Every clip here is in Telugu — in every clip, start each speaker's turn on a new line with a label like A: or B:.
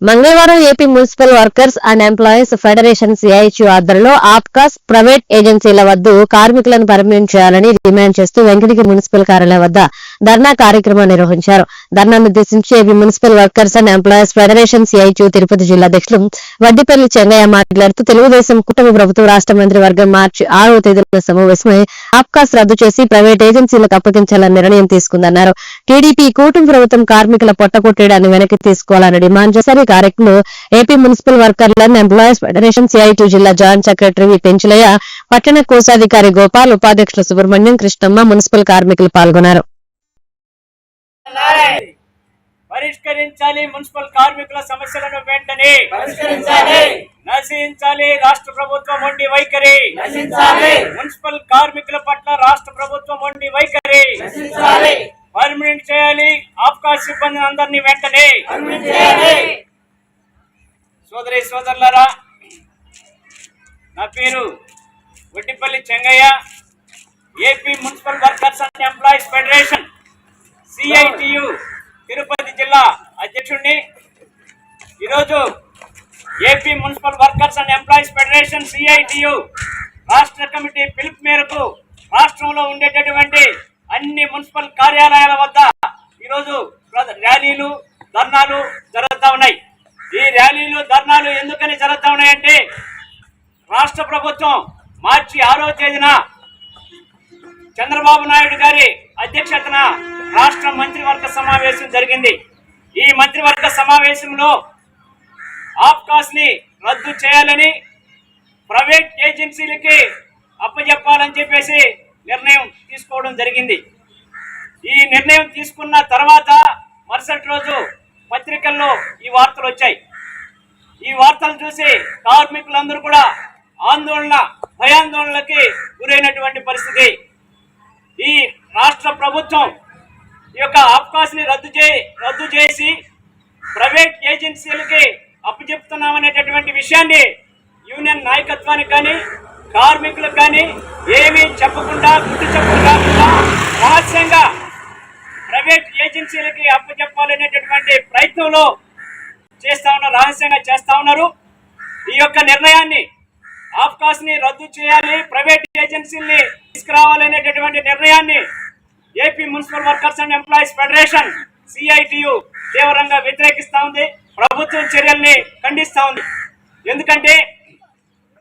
A: మంగళవారం AP municipal workers and employees federation CITU ఆధ్వర్యంలో ఆప్కాస్ ప్రైవేట్ ఏజెన్సీల వద్ద కార్మికులను పరిమితం చేయాలని డిమాండ్ చేస్తూ వెంకటగిరి మున్సిపల్ కార్యాలయం వద్ద ధర్నా కార్యక్రమం నిర్వహించారు. ధర్నాను ఉద్దేశించి AP municipal workers and employers federation CITU Tirupati జిల్లా అధ్యక్షులు వడ్డిపల్లి చెంగయ్య మాట్లాడుతూ తెలుగుదేశం కుటుంబ ప్రభుత్వ రాష్ట్ర మంత్రి వర్గం మార్చి ఆరో తేదీన సమావేశమై అప్కాస్ రద్దు చేసి ప్రైవేట్ ఏజెన్సీలకు అప్పగించాలని నిర్ణయం తీసుకుందన్నారు. టీడీపీ కూటమి ప్రభుత్వం కార్మికుల పొట్టకొట్టేయడాన్ని వెనక్కి తీసుకోవాలని డిమాండ్ చేశారు. ఈ కార్యక్రమంలో ఏపీ మున్సిపల్ వర్కర్ల అండ్ ఎంప్లాయీస్ ఫెడరేషన్ సిఐటి జిల్లా జాయింట్ సెక్రటరీ వి. పెంచులయ్య పట్టణ కోశాధికారి గోపాల్ ఉపాధ్యక్షులు సుబ్రహ్మణ్యం కృష్ణమ్మ మున్సిపల్ కార్మికులు పాల్గొన్నారు.
B: పరిష్కరించాలి మున్సిపల్ కార్మికుల సమస్యలను వెంటనే.
C: పరిష్కరించాలి.
B: నశించాలి రాష్ట్ర ప్రభుత్వం మొండి వైఖరి.
C: నశించాలి.
B: మున్సిపల్ కార్మికుల పట్ల రాష్ట్ర ప్రభుత్వం మొండి వైఖరి.
C: నశించాలి.
B: పర్మనెంట్ చేయాలి ఆఫ్కాస్ సిబ్బంది అందరినీ వెంటనే. సోదరి సోదరులారా నా పేరు Vaddipalli Chengaiah AP municipal workers and employees federation. CITU Tirupati జిల్లా అధ్యక్షుడిని ఈరోజు AP municipal workers and employees federation CITU రాష్ట్ర కమిటీ పిలుపు మేరకు రాష్ట్రంలో ఉండేటటువంటి అన్ని మున్సిపల్ కార్యాలయాల వద్ద ఈరోజు ర్యాలీలు ధర్నాలు జరుగుతూ ఉన్నాయి. ఈ ర్యాలీలు ధర్నాలు ఎందుకని జరుగుతూ ఉన్నాయంటే రాష్ట్ర ప్రభుత్వం మార్చి ఆరో తేదీన చంద్రబాబు నాయుడు గారి అధ్యక్షతన రాష్ట్ర మంత్రివర్గ సమావేశం జరిగింది. ఈ మంత్రివర్గ సమావేశంలో ఆఫ్కాస్ని రద్దు చేయాలని ప్రైవేట్ ఏజెన్సీలకి అప్పజెప్పాలని చెప్పేసి నిర్ణయం తీసుకోవడం జరిగింది. ఈ నిర్ణయం తీసుకున్న తర్వాత మరుసటి రోజు పత్రికల్లో ఈ వార్తలు వచ్చాయి. ఈ వార్తలు చూసి కార్మికులందరూ కూడా ఆందోళన భయాందోళనలకి గురైనటువంటి పరిస్థితి. ఈ రాష్ట్ర ప్రభుత్వం ఈ యొక్క అవకాశం ని రద్దు చే రద్దు చేసి ప్రైవేట్ ఏజెన్సీలకి అప్పచెప్తున్నామనేటటువంటి విషయాన్ని యూనియన్ నాయకత్వానికి కానీ కార్మికులకు కానీ ఏమీ చెప్పకుండా గుర్తు చెప్పకుండా రహస్యంగా ప్రైవేట్ ఏజెన్సీలకి అప్పచెప్పాలనేటటువంటి ప్రయత్నంలో చేస్తా ఉన్నారు రహస్యంగా చేస్తా ఉన్నారు. ఈ యొక్క నిర్ణయాన్ని ఆఫ్కాస్ని రద్దు చేయాలి ప్రైవేట్ ఏజెన్సీల్ని తీసుకురావాలనేటటువంటి నిర్ణయాన్ని AP municipal workers and employees federation CITU తీవ్రంగా వ్యతిరేకిస్తా ఉంది. ప్రభుత్వం చర్యల్ని ఖండిస్తా ఉంది. ఎందుకంటే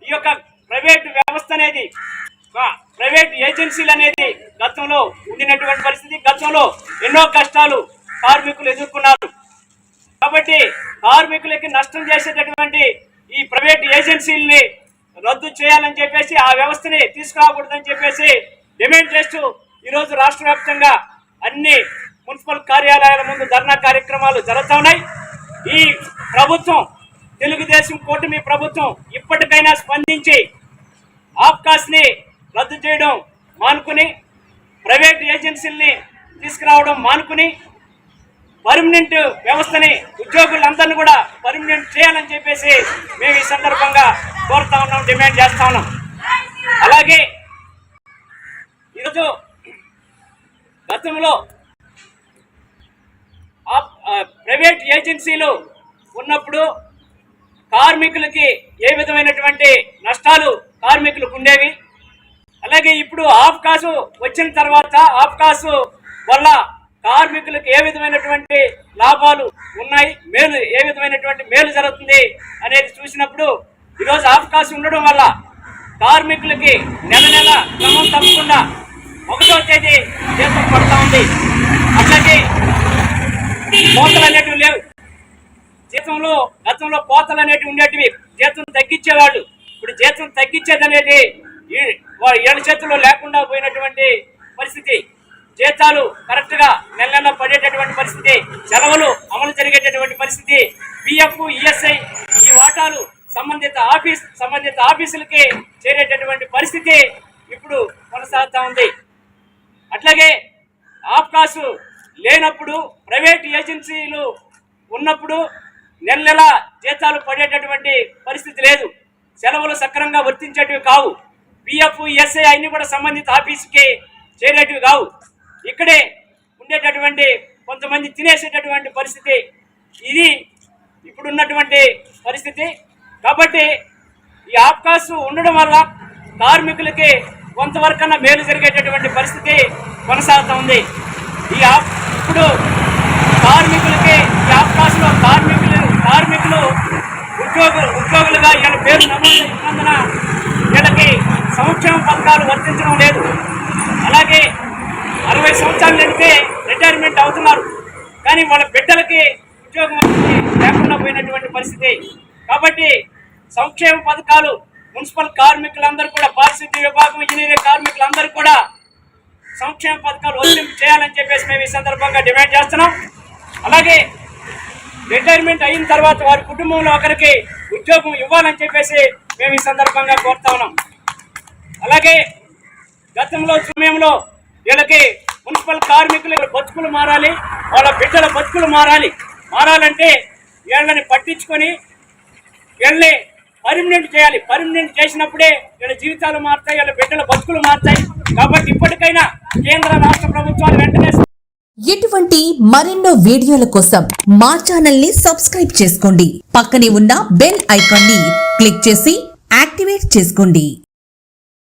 B: ఈ యొక్క ప్రైవేట్ వ్యవస్థ అనేది ప్రైవేట్ ఏజెన్సీలు అనేది గతంలో ఉండినటువంటి పరిస్థితి. గతంలో ఎన్నో కష్టాలు కార్మికులు ఎదుర్కొన్నారు. కాబట్టి కార్మికులకి నష్టం చేసేటటువంటి ఈ ప్రైవేట్ ఏజెన్సీలని రద్దు చేయాలని చెప్పేసి ఆ వ్యవస్థని తీసుకురాకూడదని చెప్పేసి డిమాండ్ చేస్తూ ఈరోజు రాష్ట్ర వ్యాప్తంగా అన్ని మున్సిపల్ కార్యాలయాల ముందు ధర్నా కార్యక్రమాలు జరుగుతున్నాయి ఈ ప్రభుత్వం తెలుగుదేశం కూటమి ప్రభుత్వం ఇప్పటికైనా స్పందించి ఆఫ్కాస్ని రద్దు చేయడం మానుకుని ప్రైవేట్ ఏజెన్సీల్ని తీసుకురావడం మానుకుని పర్మనెంట్ వ్యవస్థని ఉద్యోగులందరినీ కూడా పర్మనెంట్ చేయాలని చెప్పేసి మేము ఈ సందర్భంగా కోరుతా ఉన్నాం డిమాండ్ చేస్తా ఉన్నాం. అలాగే ఈరోజు గతంలో ఆప్- ప్రైవేట్ ఏజెన్సీలు ఉన్నప్పుడు కార్మికులకి ఏ విధమైనటువంటి నష్టాలు కార్మికులకు ఉండేవి? అలాగే ఇప్పుడు ఆఫ్కాసు వచ్చిన తర్వాత ఆఫ్కాసు వల్ల కార్మికులకు ఏ విధమైనటువంటి లాభాలు ఉన్నాయి? మేలు ఏ విధమైనటువంటి మేలు జరుగుతుంది అనేది చూసినప్పుడు ఈరోజు అవకాశం ఉండడం వల్ల కార్మికులకి నెల నెల క్రమం తప్పకుండా ఒకటో తేదీ జీతం పడతా ఉంది అట్లాగే కోతలు అనేటివి లేవు. జీతంలో గతంలో కోతలు అనేటివి ఉండేటివి జీతం తగ్గించేవాళ్ళు. ఇప్పుడు జీతం తగ్గించేది అనేది ఈ- వా- ఏళ్ళ చేతుల్లో లేకుండా పోయినటువంటి పరిస్థితి. జీతాలు కరెక్ట్గా నెల నెల పడేటటువంటి పరిస్థితి సెలవులు అమలు జరిగేటటువంటి పరిస్థితి. పిఎఫ్ ఈఎస్ఐ ఈ వాటాలు సంబంధిత ఆఫీస్ సంబంధిత ఆఫీసులకి చేరేటటువంటి పరిస్థితి ఇప్పుడు కొనసాగుతా ఉంది. అట్లాగే ఆఫ్కాసు లేనప్పుడు ప్రైవేట్ ఏజెన్సీలు ఉన్నప్పుడు నెల నెల జీతాలు పడేటటువంటి పరిస్థితి లేదు. సెలవులు సక్రమంగా వర్తించేటివి కావు. పిఎఫ్ ఎస్ఐ అన్ని కూడా సంబంధిత ఆఫీస్కి చేరేటివి కావు. ఇక్కడే ఉండేటటువంటి కొంతమంది తినేసేటటువంటి పరిస్థితి. ఇది ఇప్పుడున్నటువంటి పరిస్థితి. కాబట్టి ఈ అవకాశం ఉండడం వల్ల కార్మికులకి కొంతవరకన్నా మేలు జరిగేటటువంటి పరిస్థితి కొనసాగుతూ ఉంది. ఈ ఆఫ్ ఇప్పుడు కార్మికులకి ఈ ఆఫ్కాస్లో కార్మికులు కార్మికులు ఉద్యోగులు ఉద్యోగులుగా వీళ్ళ పేరు నమోదైనందున వీళ్ళకి సంక్షేమ పథకాలు వర్తించడం లేదు. అలాగే అరవై సంవత్సరాలు నిండితే రిటైర్మెంట్ అవుతున్నారు. కానీ వాళ్ళ బిడ్డలకి ఉద్యోగం అనేది లేకుండా పోయినటువంటి పరిస్థితి. కాబట్టి సంక్షేమ పథకాలు మున్సిపల్ కార్మికులందరూ కూడా పారిశుద్ధ్య విభాగం ఇంజనీరింగ్ కార్మికులందరూ కూడా సంక్షేమ పథకాలు వర్తింపు చేయాలని చెప్పేసి మేము ఈ సందర్భంగా డిమాండ్ చేస్తున్నాం. అలాగే రిటైర్మెంట్ అయిన తర్వాత వారి కుటుంబంలో ఒకరికి ఉద్యోగం ఇవ్వాలని చెప్పేసి మేము ఈ సందర్భంగా కోరుతా ఉన్నాం. అలాగే గతంలో సమయంలో వీళ్ళకి మున్సిపల్ కార్మికులు బతుకులు మారాలి వాళ్ళ బిడ్డల బతుకులు మారాలి. మారాలంటే వీళ్ళని పట్టించుకొని వీళ్ళని పర్మనెంట్ చేయాలి. పర్మనెంట్ చేసినప్పుడే వీళ్ళ జీవితాలు మారుతాయి వీళ్ళ బిడ్డల బతుకులు మారుతాయి. కాబట్టి ఇప్పటికైనా కేంద్ర రాష్ట్ర ప్రభుత్వాలు వెంటనే
D: ఇటువంటి మరెన్నో వీడియోల కోసం మా ఛానల్ని సబ్స్క్రైబ్ చేసుకోండి. పక్కనే ఉన్న బెల్ ఐకాన్ని క్లిక్ చేసి యాక్టివేట్ చేసుకోండి.